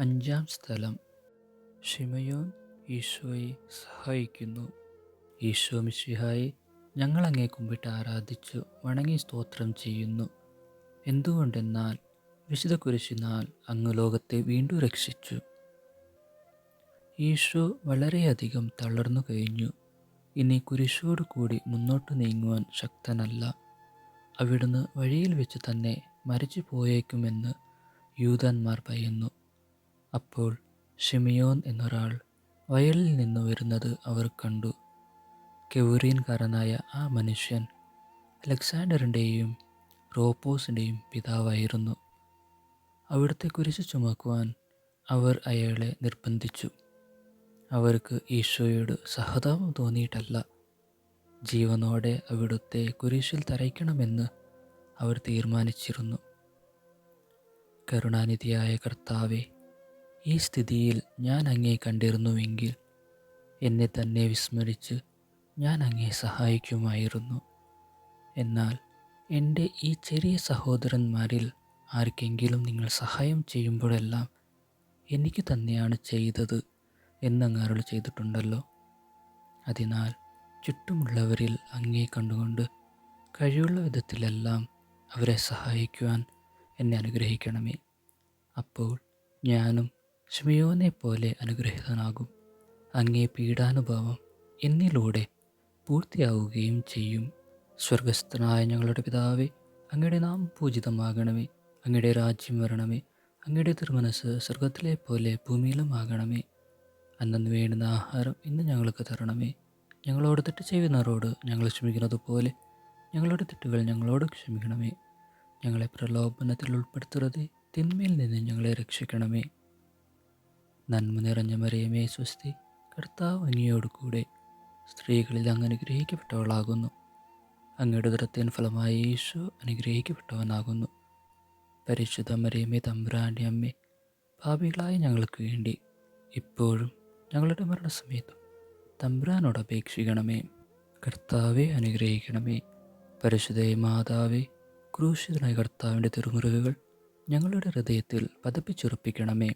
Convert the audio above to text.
അഞ്ചാം സ്ഥലം. ഷിമയോൻ ഈശോയെ സഹായിക്കുന്നു. ഈശോ മിശിഹായി ഞങ്ങൾ കുമ്പിട്ട് ആരാധിച്ചു വണങ്ങി സ്തോത്രം ചെയ്യുന്നു. എന്തുകൊണ്ടെന്നാൽ വിശുദ്ധ കുരിശിനാൽ അങ്ങ് ലോകത്തെ വീണ്ടും രക്ഷിച്ചു. ഈശോ വളരെയധികം തളർന്നു കഴിഞ്ഞു. ഇനി കുരിശോടു കൂടി മുന്നോട്ട് നീങ്ങുവാൻ ശക്തനല്ല. അവിടുന്ന് വഴിയിൽ വെച്ച് തന്നെ മരിച്ചു പോയേക്കുമെന്ന് യൂതന്മാർ ഭയന്നു അപ്പോൾ ഷിമിയോൻ എന്നൊരാൾ വയലിൽ നിന്ന് വരുന്നത് അവർ കണ്ടു. കെവുറീൻകാരനായ ആ മനുഷ്യൻ അലക്സാണ്ടറിന്റെയും റോപ്പോസിന്റെയും പിതാവായിരുന്നു. അവിടുത്തെ കുരിശ് ചുമക്കുവാൻ അവർ അയാളെ നിർബന്ധിച്ചു. അവർക്ക് ഈശോയോട് സഹതാപം തോന്നിയിട്ടല്ല. ജീവനോടെ അവിടുത്തെ കുരിശിൽ തറയ്ക്കണമെന്ന് അവർ തീരുമാനിച്ചിരുന്നു. കരുണാനിധിയായ കർത്താവെ ഈ സ്ഥിതിയിൽ ഞാൻ അങ്ങേ കണ്ടിരുന്നുവെങ്കിൽ എന്നെ തന്നെ വിസ്മരിച്ച് ഞാൻ അങ്ങേ സഹായിക്കുമായിരുന്നു. എന്നാൽ എന്റെ ഈ ചെറിയ സഹോദരന്മാരിൽ ആർക്കെങ്കിലും നിങ്ങൾ സഹായം ചെയ്യുമ്പോഴെല്ലാം എനിക്ക് തന്നെയാണ് ചെയ്തത് എന്നങ്ങ് അരുൾ ചെയ്തിട്ടുണ്ടല്ലോ. അതിനാൽ ചുറ്റുമുള്ളവരിൽ അങ്ങേ കണ്ടുകൊണ്ട് കഴിവുള്ള വിധത്തിലെല്ലാം അവരെ സഹായിക്കുവാൻ എന്നെ അനുഗ്രഹിക്കണമേ. അപ്പോൾ ഞാനും ഷ്മിയോനെ പോലെ അനുഗ്രഹിതനാകും. അങ്ങേ പീഡാനുഭവം എന്നിലൂടെ പൂർത്തിയാവുകയും ചെയ്യും. സ്വർഗസ്ഥനായ ഞങ്ങളുടെ പിതാവേ അങ്ങയുടെ നാം പൂജിതമാകണമേ. അങ്ങയുടെ രാജ്യം വരണമേ. അങ്ങയുടെ തിരുമനസ് സ്വർഗത്തിലെ പോലെ ഭൂമിയിലും ആകണമേ. അന്നു വേണ്ടുന്ന ആഹാരം ഇന്ന് ഞങ്ങൾക്ക് തരണമേ. ഞങ്ങളോട് തെറ്റ് ചെയ്യുന്നവരോട് ഞങ്ങൾ ക്ഷമിക്കുന്നത് പോലെ ഞങ്ങളുടെ തെറ്റുകൾ ഞങ്ങളോട് ക്ഷമിക്കണമേ. ഞങ്ങളെ പ്രലോഭനത്തിൽ ഉൾപ്പെടുത്തരുത്. തിന്മയിൽ നിന്ന് ഞങ്ങളെ രക്ഷിക്കണമേ. നന്മ നിറഞ്ഞ മറിയമേ സ്വസ്തി കർത്താവ് അങ്ങയോട് കൂടെ സ്ത്രീകളിൽ അങ്ങ് അനുഗ്രഹിക്കപ്പെട്ടവളാകുന്നു. അങ്ങയുടെ ഉദരത്തിൻ ഫലമായി യേശു അനുഗ്രഹിക്കപ്പെട്ടവനാകുന്നു. പരിശുദ്ധ മറിയമേ തമ്പുരാന്റെ അമ്മേ പാപികളായ ഞങ്ങൾക്ക് വേണ്ടി ഇപ്പോഴും ഞങ്ങളുടെ മരണസമയത്തും തമ്പുരാനോട് അപേക്ഷിക്കണമേ. കർത്താവെ അനുഗ്രഹിക്കണമേ. പരിശുദ്ധ മാതാവേ ക്രൂശിതനായ കർത്താവിന്റെ തിരുമുറിവുകൾ ഞങ്ങളുടെ ഹൃദയത്തിൽ പതപ്പിച്ചുറപ്പിക്കണമേ.